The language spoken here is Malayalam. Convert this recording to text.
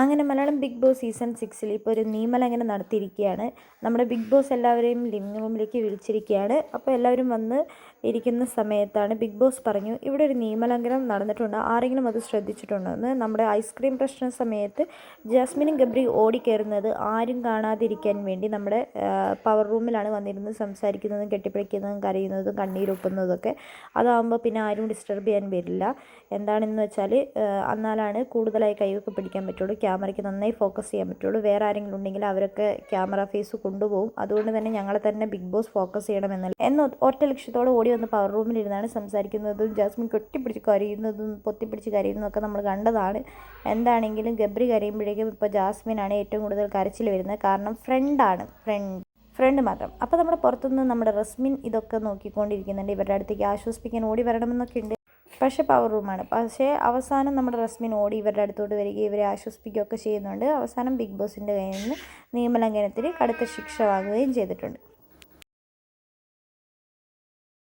അങ്ങനെ മലയാളം ബിഗ് ബോസ് സീസൺ സിക്സിൽ ഇപ്പോൾ ഒരു നിയമലംഘനം നടത്തിയിരിക്കുകയാണ്. നമ്മുടെ ബിഗ് ബോസ് എല്ലാവരെയും ലിവിംഗ് റൂമിലേക്ക് വിളിച്ചിരിക്കുകയാണ്. അപ്പോൾ എല്ലാവരും വന്ന് ഇരിക്കുന്ന സമയത്താണ് ബിഗ് ബോസ് പറഞ്ഞു ഇവിടെ ഒരു നിയമലംഘനം നടന്നിട്ടുണ്ട്. ആരെങ്കിലും അത് ശ്രദ്ധിച്ചിട്ടുണ്ടോ? എന്ന് നമ്മുടെ ഐസ്ക്രീം പ്രശ്ന സമയത്ത് ജാസ്മിനും ഗബ്രി ഓടിക്കയറുന്നത് ആരും കാണാതിരിക്കാൻ വേണ്ടി നമ്മുടെ പവർ റൂമിലാണ് വന്നിരുന്ന് സംസാരിക്കുന്നതും കെട്ടിപ്പിടിക്കുന്നതും കരയുന്നതും കണ്ണീരൊപ്പുന്നതൊക്കെ. അതാകുമ്പോൾ പിന്നെ ആരും ഡിസ്റ്റർബ് ചെയ്യാൻ വരില്ല. എന്താണെന്ന് വെച്ചാൽ എന്നാലാണ് കൂടുതലായി കൈയൊക്കെ പിടിക്കാൻ പറ്റുള്ളൂ. ക്യാമറയ്ക്ക് നന്നായി ഫോക്കസ് ചെയ്യാൻ പറ്റുള്ളൂ. വേറെ ആരെങ്കിലും ഉണ്ടെങ്കിൽ അവരൊക്കെ ക്യാമറ ഫേസ് കൊണ്ടുപോകും. അതുകൊണ്ട് തന്നെ ഞങ്ങളെ തന്നെ ബിഗ് ബോസ് ഫോക്കസ് ചെയ്യണമെന്നല്ല എന്ന് ഒറ്റ ലക്ഷ്യത്തോടെ ഓടി വന്ന് പവർ റൂമിലിരുന്നാണ് സംസാരിക്കുന്നതും ജാസ്മിൻ കെട്ടിപ്പിടിച്ച് കരയുന്നതും പൊത്തിപ്പിടിച്ച് കരയുന്നതും ഒക്കെ നമ്മൾ കണ്ടതാണ്. എന്താണെങ്കിലും ഗബ്രി കരയുമ്പോഴേക്കും ഇപ്പോൾ ജാസ്മിനാണ് ഏറ്റവും കൂടുതൽ കരച്ചിൽ വരുന്നത്. കാരണം ഫ്രണ്ടാണ് ഫ്രണ്ട് ഫ്രണ്ട് മാത്രം. അപ്പോൾ നമ്മുടെ പുറത്തുനിന്ന് നമ്മുടെ റസ്മിൻ ഇതൊക്കെ നോക്കിക്കൊണ്ടിരിക്കുന്നുണ്ട്. ഇവരുടെ അടുത്തേക്ക് ആശ്വസിപ്പിക്കാൻ ഓടി വരണമെന്നൊക്കെ ഉണ്ട്. പക്ഷേ പവർ റൂമാണ് പക്ഷേ അവസാനം നമ്മുടെ റസ്മിൻ ഓടി ഇവരുടെ അടുത്തോട്ട് വരികയും ഇവരെ ആശ്വസിപ്പിക്കുകയൊക്കെ ചെയ്യുന്നുണ്ട്. അവസാനം ബിഗ് ബോസിന്റെ കയ്യിൽ നിന്ന് നിയമലംഘനത്തിന് കടുത്ത ശിക്ഷ വാങ്ങുകയും ചെയ്തിട്ടുണ്ട്.